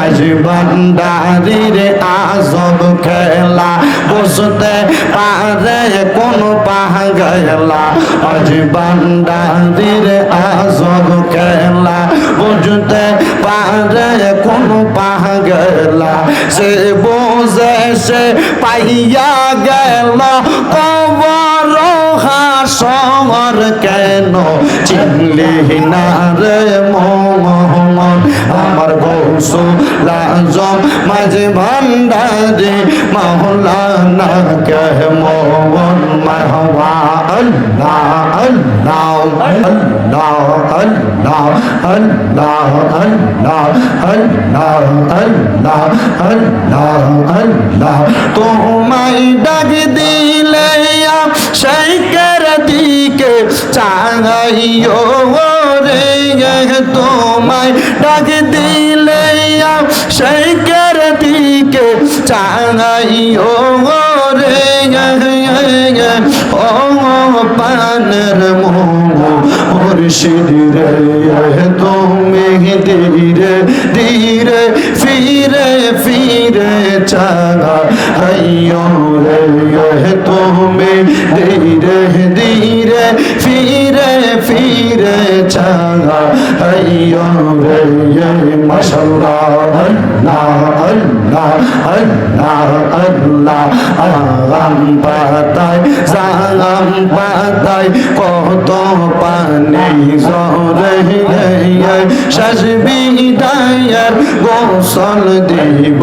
মাঝি ভান্ডারির আজব খেলা, বুঝতে পারে কোন পাগলা। মাঝি ভান্ডারির আজব খেলা, বুঝতে পারে কোন পাগলা। সে বোঝে সে পাইয়া গেল, কবর হাসর কেন চিনলি না রে মোহন আমার গৌসুল আজম মাঝে ভান্ডারে মাওলানা কে মোহন মারহবা আল্লাহ আল্লাহ আল্লাহ আল্লাহ আল্লাহ আল্লাহ আল্লাহ আল্লাহ আল্লাহ আল্লাহ তোমায় ডাক দিলে সেই দিকে চাঙাইও রে তোমায় ডাক দিলে কর দিকে চাঙাইও রে ও পানের মুর্শিদ রে তুমি ধীরে ধীরে ফিরে ফিরে আইয়ো রে। ফিরে চাগা আইয়ো রে মাশাল্লাহ আল্লাহ আল্লাহ আল্লাহ আল্লাহ আগাম পাতায় জাগাম পাতায়, কত পানি জরে শেষ বিদায়ের গোসল দিব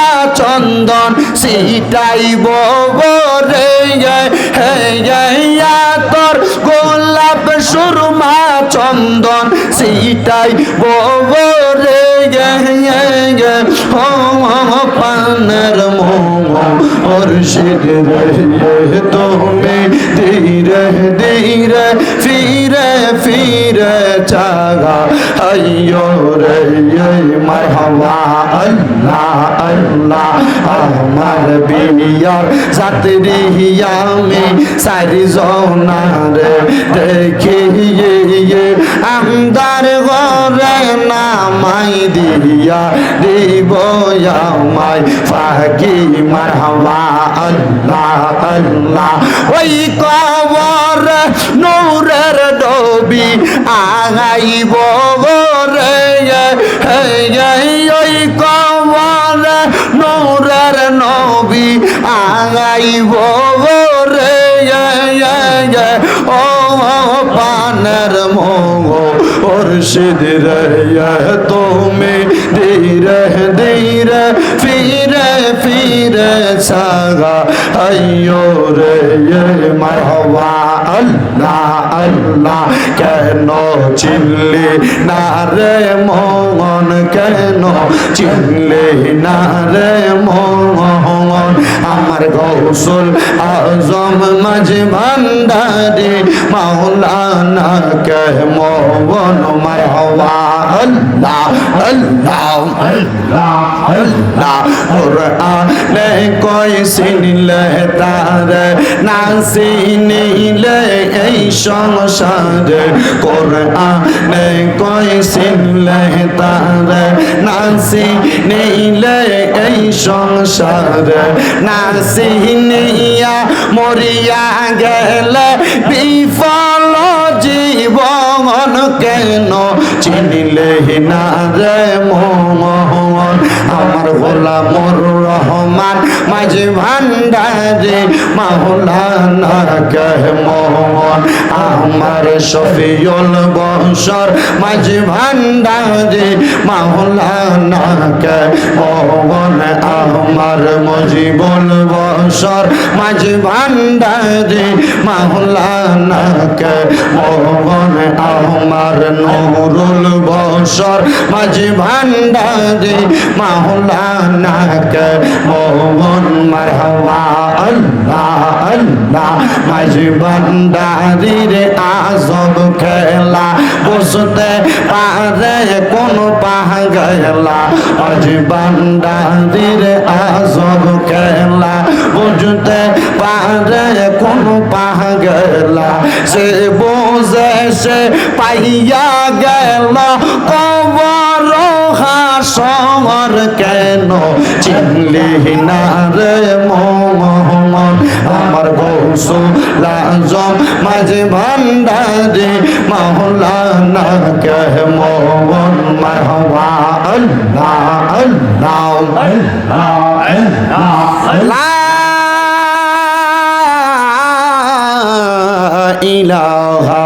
চন্দন সিটাইব রে হে আতর, গোলাপ, সুরমা, চন্দন সিটাইব রে ও পানের মুর্শিদ রে তুমি ধীরে ধীরে ফিরে ফিরে চাগা। আইয়ো রে মারহাবা, আল্লাহ আল্লাহ, আমার বিয়ার সাতরি আমি সারি জনারে দেখিয়ে আমদার ঘরে নামাই দিয়া দিব আমায়। ফাঁকি, মারহাবা, আল্লাহ আল্লাহ, ওই কবর নূরের ডবি আগাইব রে ওই কবর নূরের নবী আগাইব পানের মোহ মুর্শিদ রে তুমি ধীরে ধীরে ফিরে ফিরে সাগা। আইয়ো রে মারহবা, আল্লাহ আল্লাহ, কেন চিনলি না রে মোহন? কেন চিনলি না রে মোহন? আমার গৌসুল আজম মাঝে ভান্ডারি মাওলানা کے مومن مرحبا اللہ اللہ اللہ اللہ قرآن کوئی سن لہتار ناسین لے ای شمشار قرآن کوئی سن لہتار ناسین لے ای شمشار ناسین موریا گیل بیفار জীবন কেন চিনিলে না রে মোহন আমার গোলামর রহমান রহমান, মাঝে ভান্ডারে মাওলানা কহ মোহন। আমার শফিউল বংশর মাঝে ভান্ডারে মাওলানা কহ মোহন। আমার মজিবুল বংশর মাঝে ভান্ডারে মাওলানা কহ মোহন। আমার নুরুল বংশর মাঝে ভান্ডারে মাওলানা কহ মোহন মারহাবা, আল্লাহ আল্লাহ মাঝে ভান্ডারির আজব খেলা বসতে পারে কোন পাগলা আজ ভান্ডারির আজব খেলা, বুঝতে পারে কোন পাগলা সে বোঝে সে পাইয়া গেল কবর চিনলি না রে মোহন আমার গৌসু লাজম মাঝে ভান্ডারে মাওলানা কহ মোহন মারহবা আল্লাহ আল্লাহ লা ইলাহা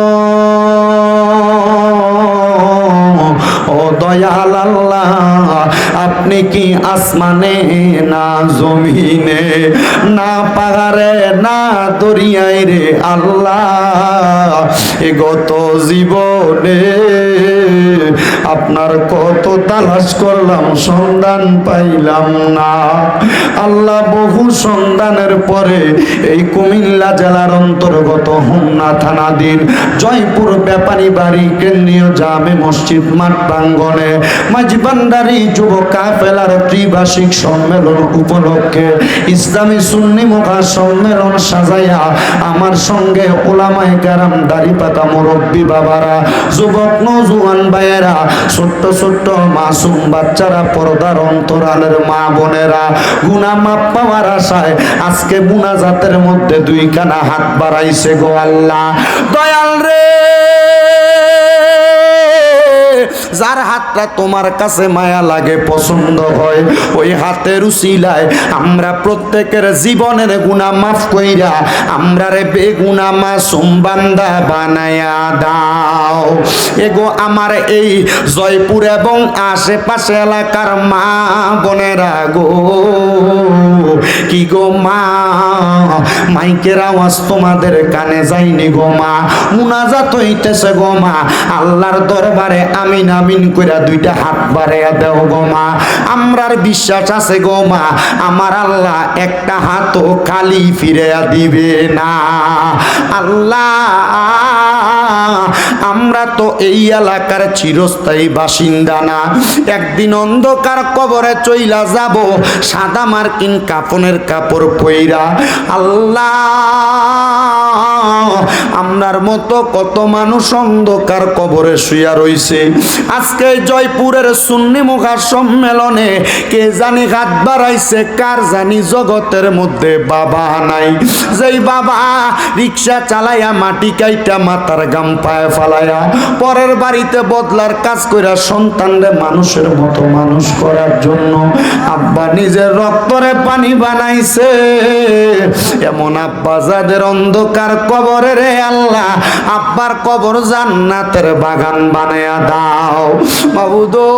দয়াল আল্লাহ, আপনি কি আসমানে না জমিনে? না পাহাড়ে, না দরিয়ায় রে আল্লাহ, এগত গত জীবনে আপনার কত তালাশ করলাম, সন্ধান পাইলাম না। আল্লাহ বহু সন্ধানের পরে এই কুমিল্লা জেলার অন্তর্গত হোমনা থানাধীন জয়পুর ব্যাপারী বাড়ি কেন্দ্রীয় জামে মসজিদ মাঠ প্রাঙ্গনে মাঝি ভান্ডারি যুব কাফেলার ত্রিবার্ষিক সম্মেলন উপলক্ষে ইসলামী সুন্নি মুখা সম্মেলন সাজাইয়া আমার সঙ্গে ওলামায় কারাম দাড়ি পাতা মুরব্বী বাবারা যুবক নজুয়ান ভাইয়েরা, ছোট্ট ছোট্ট মাসুম বাচ্চারা, পর্দার অন্তরালের মা বোনেরা, গুনা মাপ পাওয়ার আশায় আজকে মুনাজাতের মধ্যে দুইখানা হাত বাড়াইছে গো আল্লাহ। দয়াল রে যার হাতটা তোমার কাছে মায়া লাগে, পছন্দ হয়, ওই হাতের উসিলায় আমরা প্রত্যেকের জীবনের গুণা মাফ কইরা আমরা রে বেগুনা মাসুম বান্দা বানায়া দাও। এগো আমার এই জয়পুর এবং আশেপাশে এলাকার মা বোনেরা গো। কি গো মা, মাইকের আওয়াজ তোমাদের কানে যায়নি গো মা, মুনাজাত হইতেছে গো মা, আল্লাহর দরবারে আমিন আমিন কইরা দুইটা হাত বাড়াইয়া দেও গো মা। আমরার বিশ্বাস আছে গো মা, আমার আল্লাহ একটা হাতও খালি ফিরিয়া দিবে না। আল্লাহ, আমরা তো এই এলাকার চিরস্থায়ী বাসিন্দা না। একদিন অন্ধকার কবরে চইলা যাব, সাদা মার্কিন কাপনের কাপড় পইরা। আল্লাহ আমরার মতো কত মানুষ অন্ধকার কবরে শুয়া রইছে। আজকে জয়পুরের সুন্নি মুখার সম্মেলনে কে জানি হাত বাড়াইছে, কার জানি জগতের মধ্যে বাবা নাই। যেই বাবা রিক্সা চালাইয়া মাটি কাইটা মাথার গাম পায়ে ফালাইয়া পরের বাড়িতে বদলার কাজ কইরা সন্তানরে মানুষের মতো মানুষ করার জন্য আব্বা নিজের রক্তরে পানি বানাইছে। এমন আব্বা যাদের অন্ধকার কবরে রে আল্লাহ আব্বার কবর জান্নাতের বাগান বানায়া দাও। বাবুদো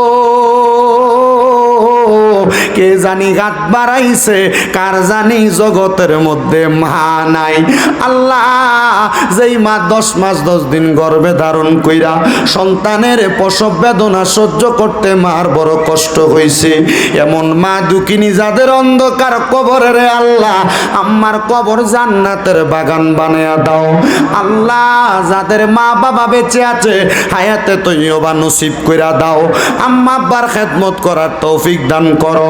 কে জানি গাত বাড়াইছে? কার জানি জগতের মধ্যে মা নাই? আল্লাহ যেই মা দশ মাস দশ দিন গর্ভে ধারণ কইরা সন্তানের প্রসব বেদনা সহ্য করতে মার বড় কষ্ট হইছে। এমন মা দুকিনি যাদের অন্ধকার কবরের আল্লাহ, আম্মার কবর জান্নাতের বাগান বানায়া দাও। আল্লাহ যাদের মা বাবা বেঁচে আছে, হায়াতে তৈবা নসিব কইরা দাও। আম্মা আব্বার খেদমত করার তৌফিক দান করো।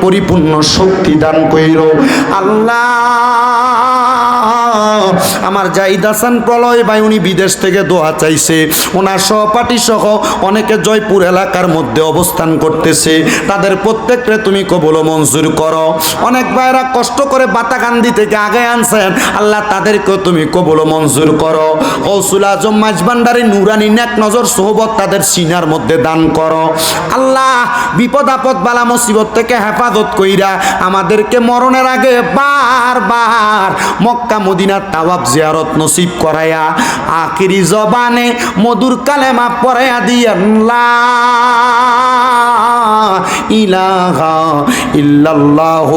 পরিপূর্ণ শক্তি দান কইর। আল্লাহ! আমার জাহিদ হাসান প্রলয় ভাই, উনি বিদেশ থেকে দোয়া চাইছে। ওনার সহপাঠী সহ অনেকে জয়পুর এলাকার মধ্যে অবস্থান করতেছে। তাদের প্রত্যেককে তুমি কবল মঞ্জুর করো। অনেক ভাইরা কষ্ট করে বাতাকান্দি থেকে আগে আনছেন। আল্লাহ তাদেরকেও তুমি কবল মঞ্জুর করো। কৌসুল আজম মাঝবান্ডারি নুরানি নেক নজর সোহবত তাদের সিনার মধ্যে দান করো। আল্লাহ বিপদ আপদ বালা মুসিবত থেকে হেফাজত কইরা আমাদেরকে মরণের আগে বারবার মক্কা মদিনার তাওয়াব জিয়ারত নসিব করায়া আখিরি জবানে মধুর কালেমা পড়ায়া দিয়েন, লা ইলাহা ইল্লাল্লাহ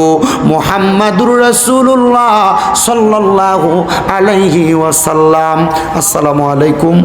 মুহাম্মাদুর রাসূলুল্লাহ সাল্লাল্লাহু আলাইহি ওয়াসাল্লাম। আসসালামু আলাইকুম।